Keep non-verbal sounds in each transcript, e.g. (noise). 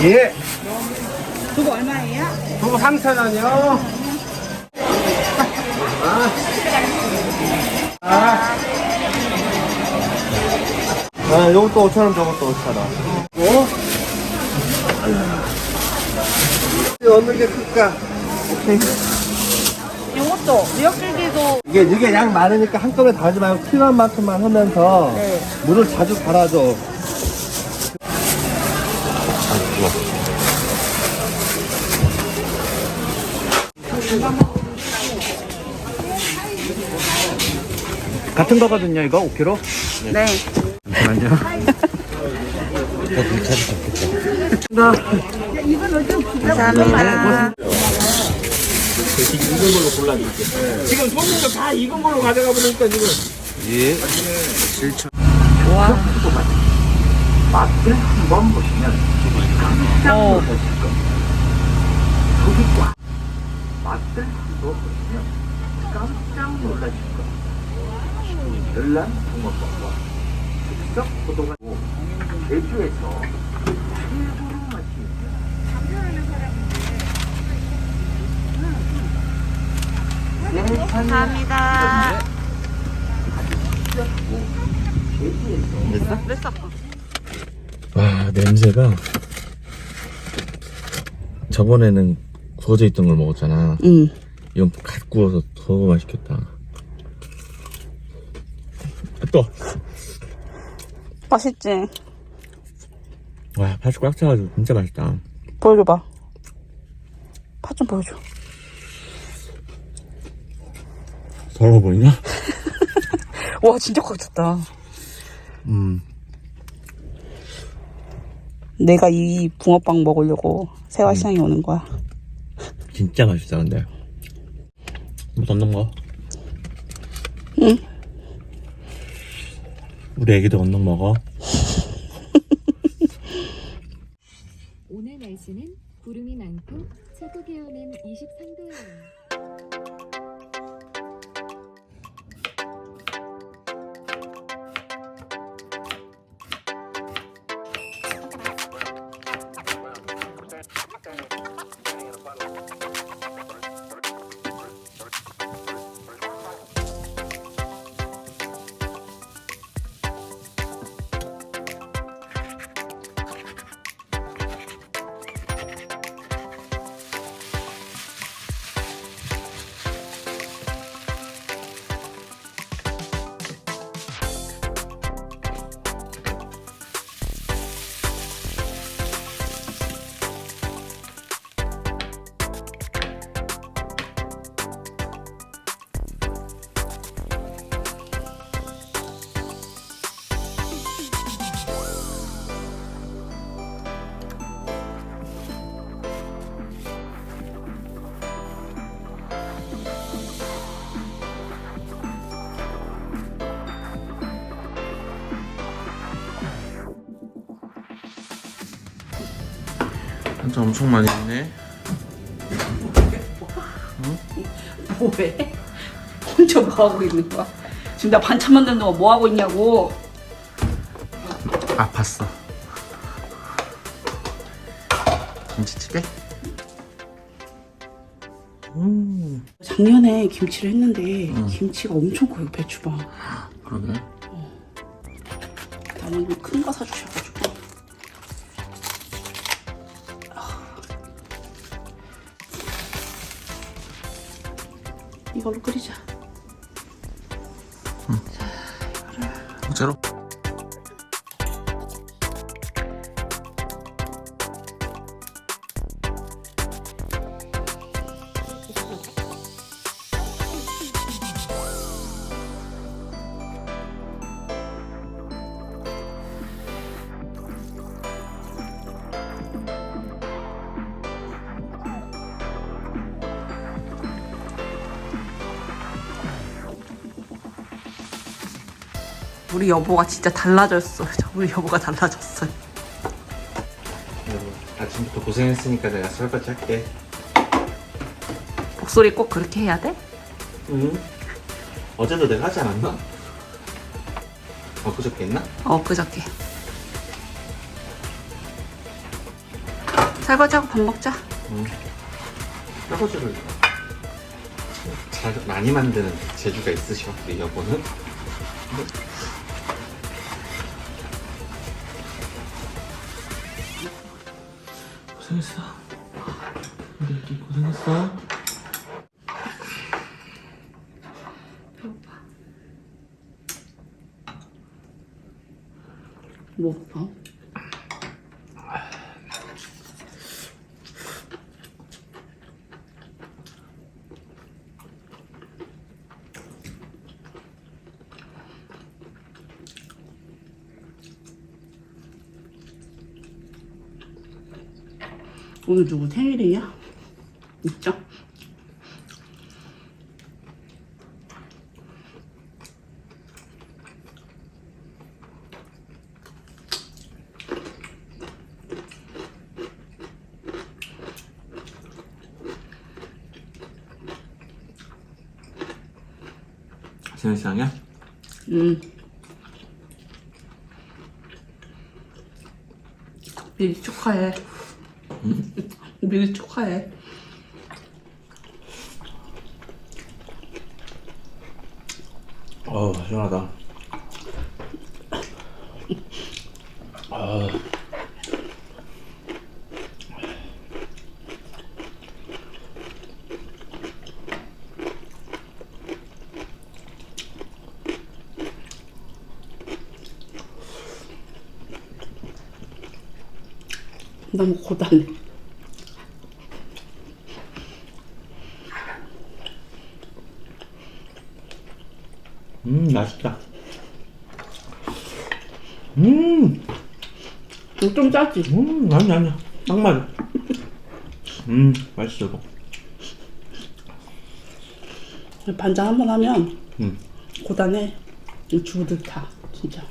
예. 그거 얼마예요? 두부 3,000원이요. 아. 아. 아, 요것도 5,000원, 저것도 5,000원. 뭐? 어느 게 클까? 오케이. 이것도 미역줄기도 이게, 이게 양 많으니까 한꺼번에 다 하지 말고 필요한 만큼만 하면서 네. 물을 자주 갈아줘. 같은 거거든요, 이거 5kg? 네. 잠시만요. 감사합니다. 지금 손님도 다 익은 걸로 가져가 버리니까 지금. 예. 맛을 한번 보시면 깜짝 어. 놀라실 겁니다. 꽉. 맛을 한번 보시면 깜짝 놀라실 겁니다. 열란 붕어빵과 즉석 포도가고 제주에서 최고로 있는 감사합니다. 됐어. 와, 냄새가. 저번에는 구워져 있던 걸 먹었잖아. 응. 이건 갓 구워서 더 맛있겠다. 또. 맛있지? 와, 파스 꽉 차가지고 진짜 맛있다. 보여줘봐. 파좀 보여줘. 더러워 보이나? (laughs) 와, 진짜 꽉 찼다. 음. 내가 이 붕어빵 먹으려고 세화시장에 오는 거야. 진짜 맛있다, 근데. 뭐더 넣는 거? 응. 우리 애기도 언능 먹어. (laughs) 오늘 날씨는 구름이 많고 최고 기온은 23도예요. 진짜 엄청 많이 있네. 뭐해? 혼자 뭐 하고 있는 거야? 지금 나 반찬 만드는 동안 뭐 하고 있냐고. 아, 봤어. 김치찌개? 음, 작년에 김치를 했는데 김치가 엄청 커요 배추가. 그러게. 나는 큰 거 사주셔 이걸로 끓이자. 우리 여보가 진짜 달라졌어. 우리 여보가 달라졌어. 여러분, 아침부터 고생했으니까 내가 설거지 할게. 목소리 꼭 그렇게 해야 돼? 응. 어제도 내가 하지 않았나? 엊그저께 했나? 어, 그저께. 설거지하고 밥 먹자. 설거지를 잘 많이 만드는 재주가 있으셔 우리 여보는 고생했어. 우리 애기 고생했어 뭐? 어? 오늘 누구 생일이야? 있죠? 생일상이야? 응. 미리 축하해. 미리 축하해. 어우 시원하다. 아 너무 고단해. 음 맛있다 음, 이거 좀 짜지? 음 아니 아니야 딱 맞아 음 맛있어 이거 반장 한 번 하면 음. 고단해. 이 주부들 다 진짜.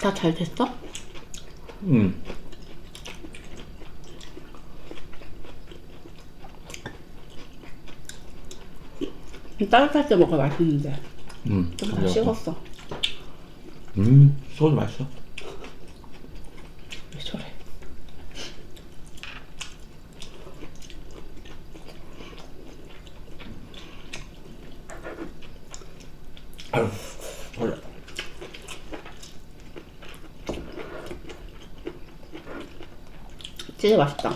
다 잘 됐어? 음. 따뜻할 때 먹어야 맛있는데 음. 좀 다. 식었어. 음 소주 맛있어 왜 저래? 아유 어려 진짜 맛있다.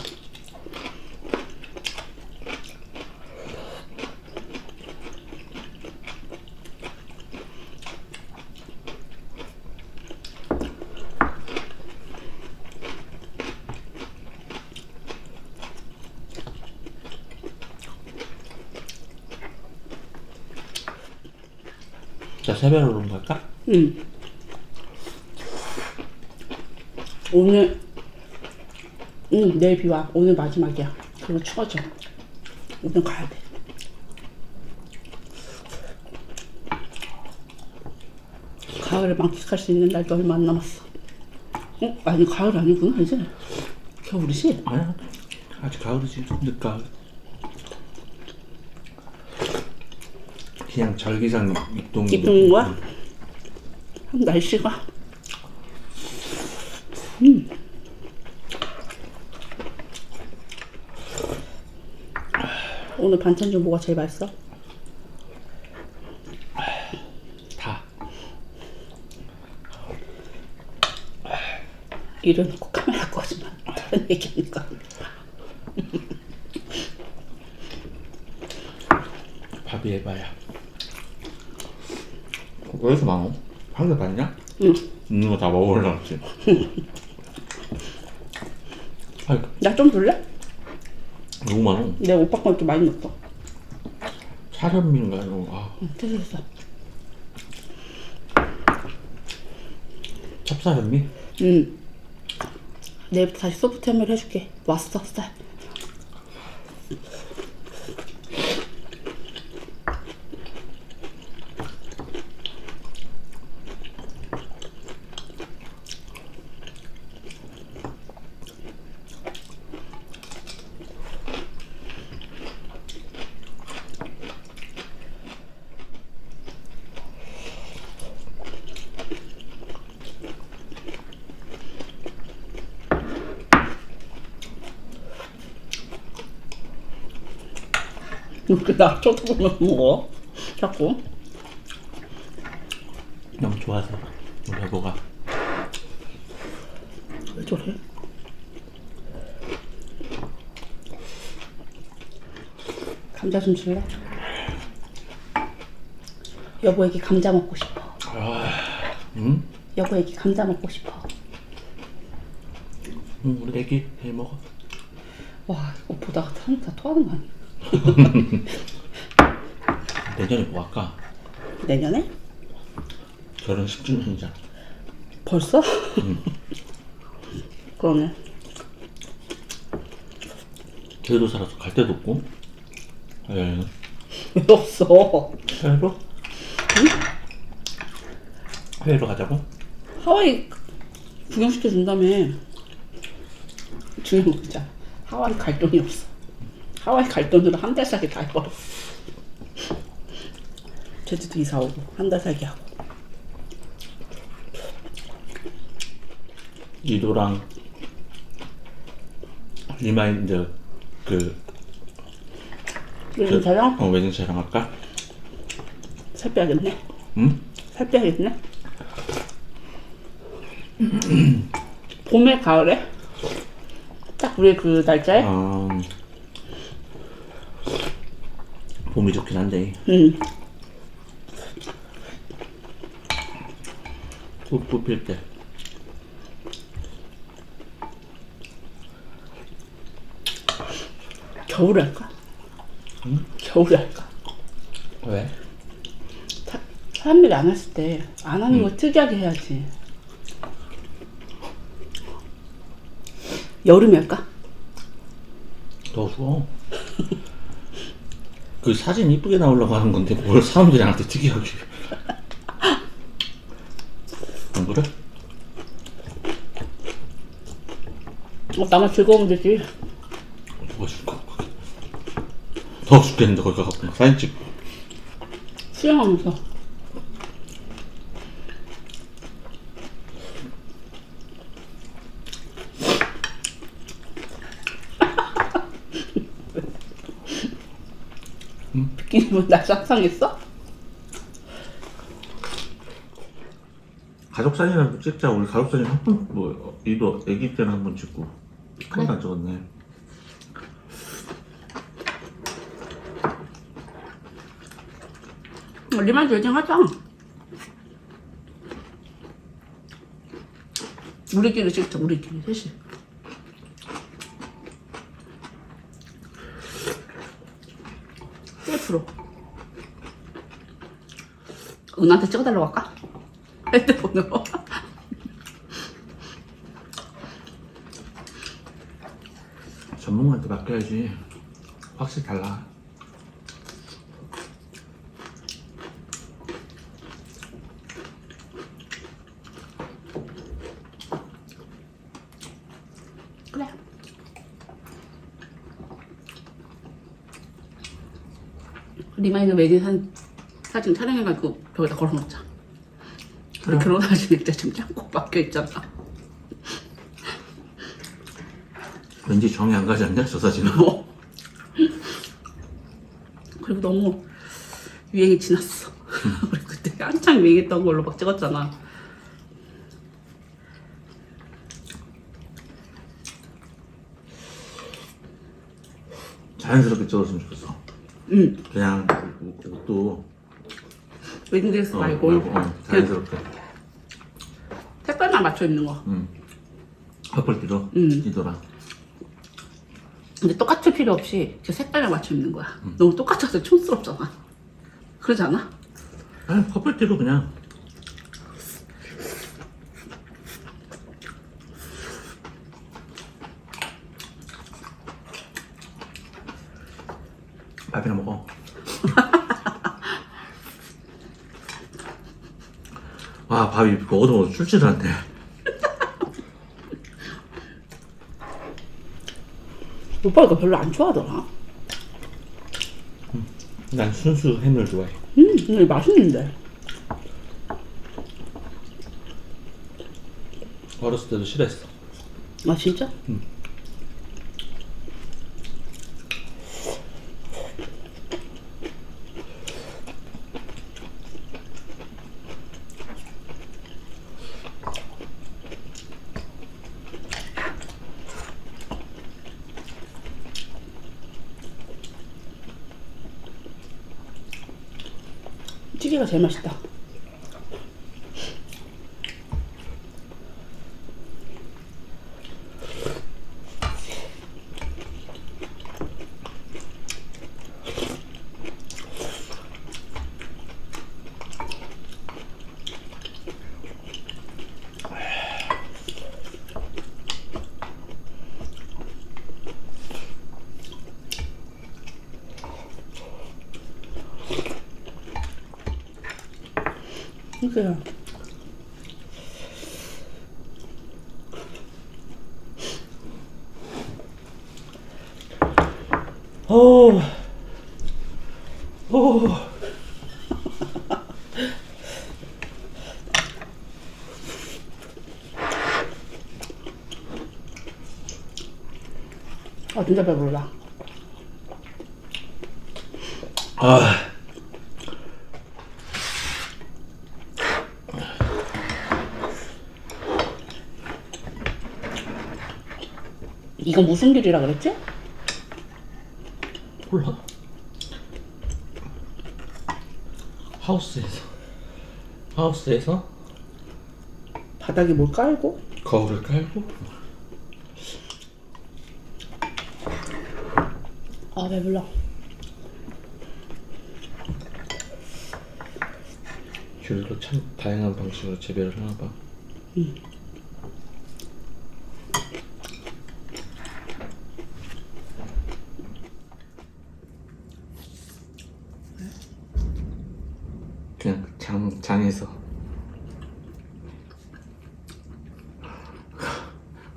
자 새벽으로 갈까? 응. 오늘, 응, 내일 비 와. 오늘 마지막이야. 그리고 추워져. 오늘 가야 돼. 가을을 만끽할 수 있는 날도 얼마 안 남았어. 어? 아니, 가을 아니구나, 이제. 겨울이지? 아니야 아직 가을이지 좀 늦가을 그냥 절기상 입동이 입는 거야? 날씨가. 음. 오늘 반찬 중 뭐가 제일 맛있어? 다 이래놓고 카메라 꺼지만 다른 얘기하니까 밥이 해봐야 왜 이렇게 많어? 한개 반이냐? 응. 있는 거다 먹으려지 아이 (laughs) 나좀 줄래? 너무 많어 내 오빠 거 이렇게 많이 넣었어. 차련민가 이거 아. 응 됐어 됐어. 찹쌀현미? 응. 내일부터 다시 소프트 햄을 해줄게. 왔어 쌀 이렇게 나 쳐다보면 먹어? 자꾸. 너무 좋아서 우리 여보가 왜 저래? 감자 좀 줄래? 여보에게 감자 먹고 싶어. 응? 여보에게 감자 먹고 싶어. 응 우리 애기 해 먹어 와, 이거 보다가 사람 다 토하는 거 아니야? (laughs) 내년에 뭐 할까? 내년에? 결혼 10주년이잖아 벌써? (laughs) 그러네. 제주도 살아서 갈 데도 없고 여행은 왜 없어? 해외로? 해외로 가자고? 하와이 구경시켜 준다며. 중요한 거 진짜. 하와이 갈 돈이 없어. 하와이 갈 돈으로 한 달 살기 다 해버렸어. 제주도 이사 오고 한 달 살기 하고. 이도랑 리마인드 그 요즘 촬영 어, 웨딩 촬영 할까? 살 빼야겠네. 응? 살 빼야겠네. 봄에 가을에 딱 우리 그 날짜에. 어, 봄이 좋긴 한데 응. 꽃 뽑힐 때 겨울에 할까? 겨울에 할까? 왜? 사, 사람들이 안 했을 때 안 하는 거 특이하게 해야지. 여름에 할까? 더 추워 (laughs) 그 사진 이쁘게 나오려고 하는 건데 뭘 (laughs) 사람들이 나한테 특이하게 안 그래? 어, 나만 즐거우면 되지. 누가 줄까? 더워 죽겠는데 거기 막 사진 찍고 수영하면서. 비키니 나 상상했어? 가족 사진이라도 찍자 우리 가족 사진 한 번 뭐 이도 아기 때는 한번 찍고 한 번도 안 찍었네 리만 웨딩 하자. 우리끼리 찍자, 우리끼리 셋이. 셀프로. 은한테 찍어달라고 할까? 핸드폰으로. (laughs) 전문가한테 맡겨야지 확실히 달라 그래. 리마이는 웨딩 산, 사진 촬영해가지고 벽에다 걸어놓자. 우리 결혼 사진 액자 지금 짱꼭 박혀 있잖아. 왠지 정이 안 가지 않냐 저 사진은 뭐. 그리고 너무 유행이 지났어. (laughs) 우리 그때 한창 유행했던 걸로 막 찍었잖아. 자연스럽게 찍었으면 좋겠어 응. 그냥 옷도 웨딩드레스 어, 말고 말고, 어, 그냥 자연스럽게 색깔만 맞춰 입는 거야. 응. 커플티로 응. 이도랑 근데 똑같을 필요 없이 그 색깔만 맞춰 입는 거야. 너무 똑같아서 촌스럽잖아. 그러지 않아? 아니 커플티로 그냥 밥이나 먹어 와 밥이 그 어두워 출지를 않네 오빠 이거 별로 안 좋아하더라. 난 순수 햄을 좋아해 음, 근데 맛있는데. 어렸을 때도 싫어했어 아 진짜? 찌개가 제일 맛있다. 그래요. 어. 어. 아 진짜 배불러. 아. 이거 무슨 길이라 그랬지? 몰라. 하우스에서 하우스에서 바닥에 뭘 깔고? 거울을 깔고 아 배불러. 귤도 참 다양한 방식으로 재배를 하나 봐. 그냥 장 장에서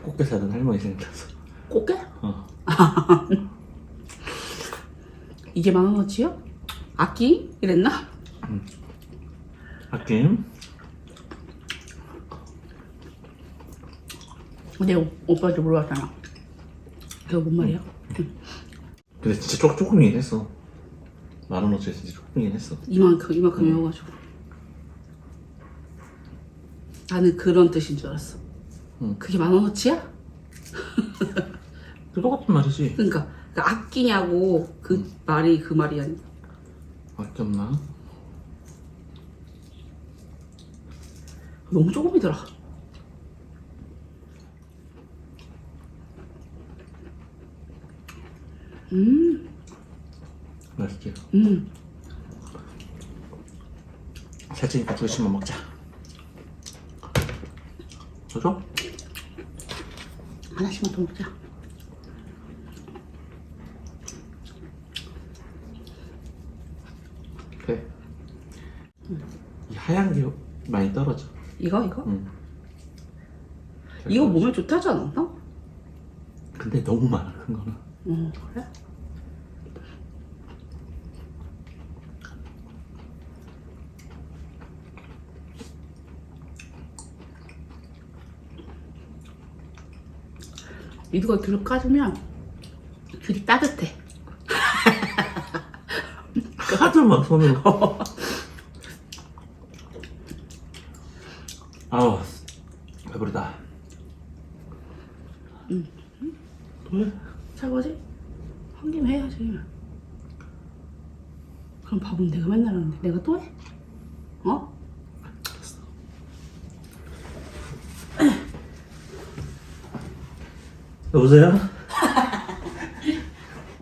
꽃게 사던 할머니 생각나서. 꽃게? 어. 만 원어치요? 아끼? 이랬나? 아낌 내가 오- 오빠한테 물어봤잖아. 그거 뭔 말이야? 근데 진짜 조금 조금이긴 했어 만 원 어치에 진짜 조금이긴 했어 이만큼 이만큼이어가지고 나는 그런 뜻인 줄 알았어. 응. 그게 만 원어치야? 그 똑같은 말이지 그러니까, 그러니까 아끼냐고 그 말이 그 말이 아니야. 아꼈나? 너무 조금이더라. 음, 맛있지 음. 살찌니까 두 개씩만 먹자 저죠? 하나씩만 더 먹자. 그래 이 하얀 게 많이 떨어져 이거 이거? 응. 이거 몸에 좋다지 않았나? 근데 너무 많아 큰 거는 어 그래? 이거 귤 까주면 귤이 따뜻해. (laughs) 까드만 손으로 (laughs) 아우 배부르다 응. 왜? 설거지? 한 김에 해야지. 그럼 밥은 내가 맨날 하는데 내가 또 해? 어? 여보세요?